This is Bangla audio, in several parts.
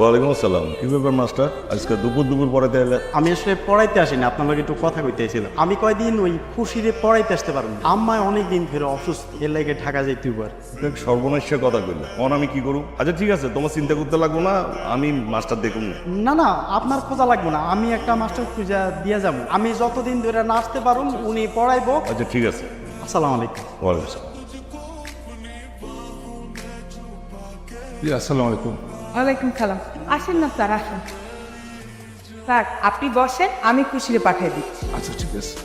ওয়ালাইকুম আসসালাম। কি ব্যাপার মাস্টার? আজকে দুপুর দুপুর পরে তাহলে আমি আসলে পড়াইতে আসিনি আপনার লগে একটু কথা কইতে আমি কয়দিন ওই খুশিরে পড়াইতে আসতে পারব। আম্মায় অনেক দিন ধরে অসুস্থ এর লাগে ঢাকা যাইতে পার সর্বনাশের কথা কইলে। অন আমি কি করব আচ্ছা ঠিক আছে তোমার চিন্তা করতে লাগবো না আমি মাস্টার দেখুন না। না না আপনার খোঁজা লাগবে না। আমি একটা মাস্টার খুঁজা দিয়ে যাব। আমি যতদিন ধরে না আসতে পারুন উনি পড়াইবো। আচ্ছা ঠিক আছে। আসসালামু আলাইকুম। ওয়ালাইকুম আসসালাম। জি আসসালামু আলাইকুম। ওয়ালাইকুম সালাম। আসেন না স্যার আসেন। স্যার আপনি বসেন আমি খুশিরে পাঠিয়ে দিচ্ছি। আচ্ছা ঠিক আছে।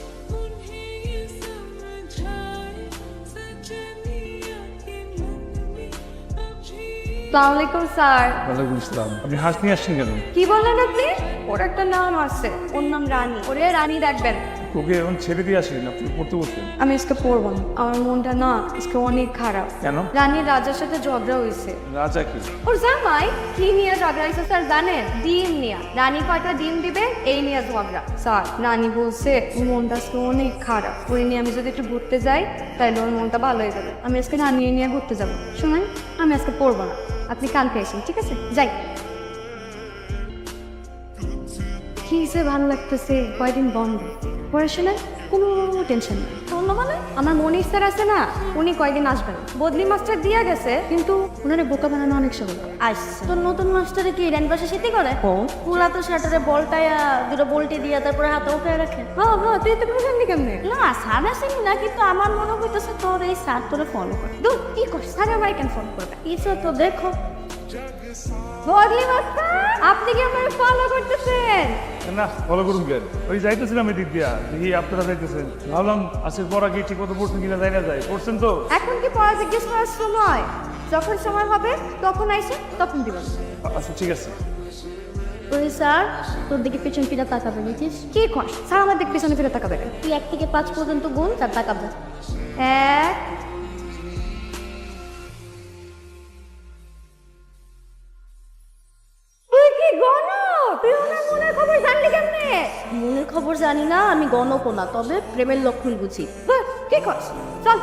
স্যার। ওয়ালাইকুম আসসালাম। আপনি হাঁস নিয়ে আসছেন কেন? কি বললেন আপনি? ওর একটা নাম আছে ওর নাম রানী। ওরে রানী রাখবেন ওকে এখন ছেড়ে দিয়ে আসেন আপনি পড়তে বসেন আমি আজকে পড়ব না। আমার মনটা না আজকে অনেক খারাপ। কেন? রানীর রাজার সাথে ঝগড়া হয়েছে। রাজা কি? ওর জামাই কি নিয়ে ঝগড়া হয়েছে স্যার জানেন? ডিম নিয়ে। রানী কয়টা ডিম দিবে? এই নিয়ে ঝগড়া। স্যার রানী বলছে ওর মনটা আজকে অনেক খারাপ। ওই নিয়ে আমি যদি একটু ঘুরতে যাই তাহলে ওর মনটা ভালো হয়ে যাবে। আমি আজকে রানী নিয়ে ঘুরতে যাব। শুনেন আমি আজকে পড়ব না। আপনি কালকে এসেন ঠিক আছে? যাই। কি হিসেবে ভালো লাগতেছে কয়দিন বন্ধ। পড়াশোনার কোনো টেনশন নেই। অন্য মানে? আমার মনির স্যার আছে না উনি কয়দিন আসবেন? বদলি মাস্টার দিয়ে গেছে কিন্তু ওনারে বোকা বানানো অনেক সহজ। আচ্ছা। তোর নতুন মাস্টারে কি র্যান পাশে সেটি করে? পুলা তো শাটারে বলটায়া দুটো বলটি দিয়ে তারপরে হাতে উঠে রাখে। হ্যাঁ হ্যাঁ তুই তো জানলি কেমনে? না স্যার আসেনি না কিন্তু আমার মনে হইতেছে তোর এই স্যার তোরে ফলো করে। দু কি করছিস? স্যার আমার কেন ফোন করবে? কিছু তো দেখো। বদলি মাস্টার আপনি কি আমার ফলো করতেছেন? না ফলো করুন কেন? ওই যাইতেছিলাম এদিক দিয়া দেখি আপনারা যাইতেছেন। ভাবলাম আজকের পর আগে ঠিক মতো পড়ছেন কিনা যাই না যায় পড়ছেন তো? এখন কি পড়া জিজ্ঞেস করার সময়? যখন সময় হবে তখন আইসে তখন দিবেন। আচ্ছা ঠিক আছে। ওই স্যার তোর দিকে পেছন ফিরে তাকাবে বুঝিস? কি কর স্যার আমার দিক পিছনে ফিরে তাকাবে তুই এক থেকে পাঁচ পর্যন্ত গুণ তার তাকাবে। এক মনের খবর জানি না আমি গণকও না তবে প্রেমের লক্ষণ বুঝি। হ্যাঁ, কি করছ? চল।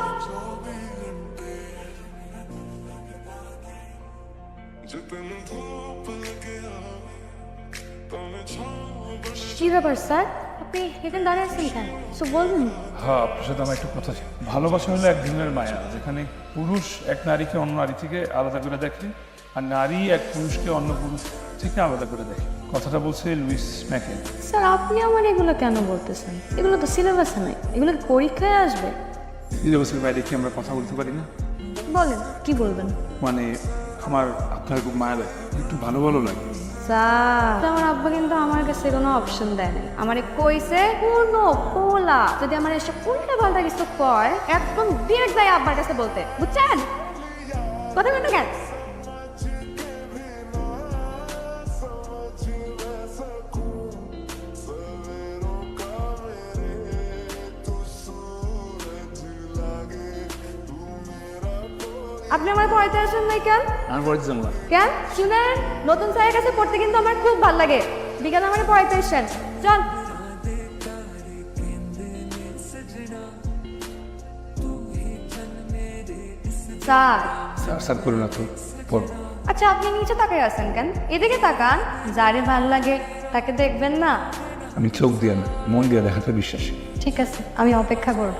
এখানে দাঁড়িয়ে বলবেন? হ্যাঁ আমার একটু কথা ভালোবাসা হলো এক ধরনের যেখানে পুরুষ এক নারীকে অন্য নারী থেকে আলাদা করে দেখে আর নারী এক পুরুষকে অন্য পুরুষ থেকে আলাদা করে দেখে। কথাটা বলছে লুইস ম্যাকেন স্যার আপনি আমার এগুলো কেন বলতেছেন? এগুলো তো সিলেবাসে নাই। এগুলো পরীক্ষায় আসবে। সিলেবাসের বাইরে কি আমরা কথা বলতে পারি না? বলেন কি বলবেন? মানে আমার আপনার খুব মায়া লাগে। একটু ভালো ভালো লাগে। স্যার। আমার আব্বা কিন্তু আমার কাছে কোনো অপশন দেয় নাই। আমারে কইছে কোনো পোলা যদি আমার এসব উল্টা পাল্টা কিছু কয় একদম ডিরেক্ট যাই আব্বার কাছে বলতে। বুঝছেন? কথা কেন? আপনি আমার পড়াইতে আসেন নাই কেন? আমি পড়ে জানলাম কেন? শুনেন নতুন স্যারের কাছে পড়তে কিন্তু আমার খুব ভালো লাগে। বিকালে আমার পড়াইতে এসছেন চল। স্যার। স্যার স্যার করো না তো। পড়ো। আচ্ছা আপনি নিচে তাকাই আছেন কেন? এদিকে তাকান যারে ভালো লাগে তাকে দেখবেন না। আমি চোখ দিয়ে না মন দিয়ে দেখাতে বিশ্বাসী। ঠিক আছে আমি অপেক্ষা করব।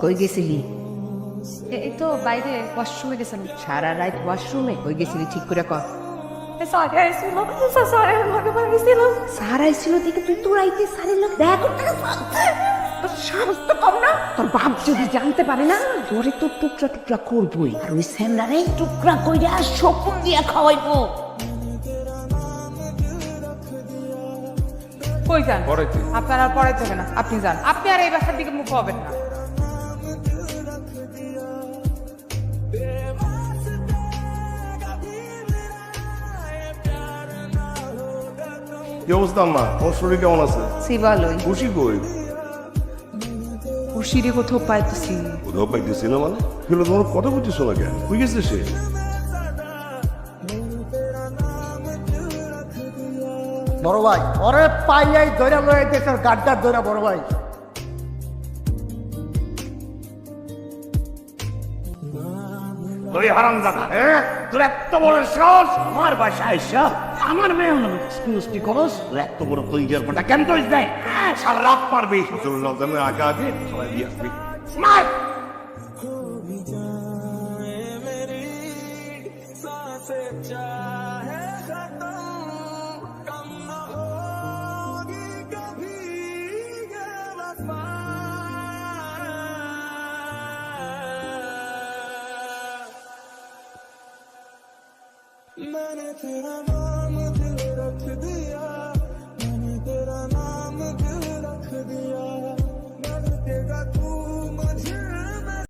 কই গেছিলি এই তো বাইরে ওয়াশরুমে গেছিলাম। সারা রাত ওয়াশরুমে কই গেছিলি ঠিক করে কর স্যার আইছিল। স্যার আমাকে মারিছিল সারাই ছিল দেখে তুই তোর আইতে লোক দেখা করতে তোর সাহস তো কম না। তোর বাপ যদি জানতে পারে না তোরে তো টুকরা টুকরা করবই। আর ওই স্যামরারে টুকরা কইরা শকুন দিয়া খাওয়াইবো। কই যান? পড়াইতে আপনার আর পড়াইতে হবে না। আপনি যান। আপনি আর এই বাসার দিকে মুখ হবেন না। কি অবস্থা আম্মা? ওর শরীর কেমন আছে? শিবালয় খুশি কই? খুশিরে কোথাও পাইতেছি। কোথাও পাইতেছি না মানে? কিন্তু তোমার কথা বলতেছো না কেন? হয়ে গেছে সে? বড় ভাই ওরে পাইয়াই ধরে লয়ে দেশের গাড্ডার ধরে বড় ভাই। তুই হারাম দাদা তোর এত বড় সাহস আমার বাসায় আইসা? আমার মেয়ে স্কুলস্টি করস তোর এত বড় কলিজার পটা কেন তো দেয় সারা রাত পারবি রমজানের আগে আগে সবাই দিয়ে আসবি মার मैंने तेरा नाम दिल रख दिया। मैंने तेरा नाम दिल रख दिया।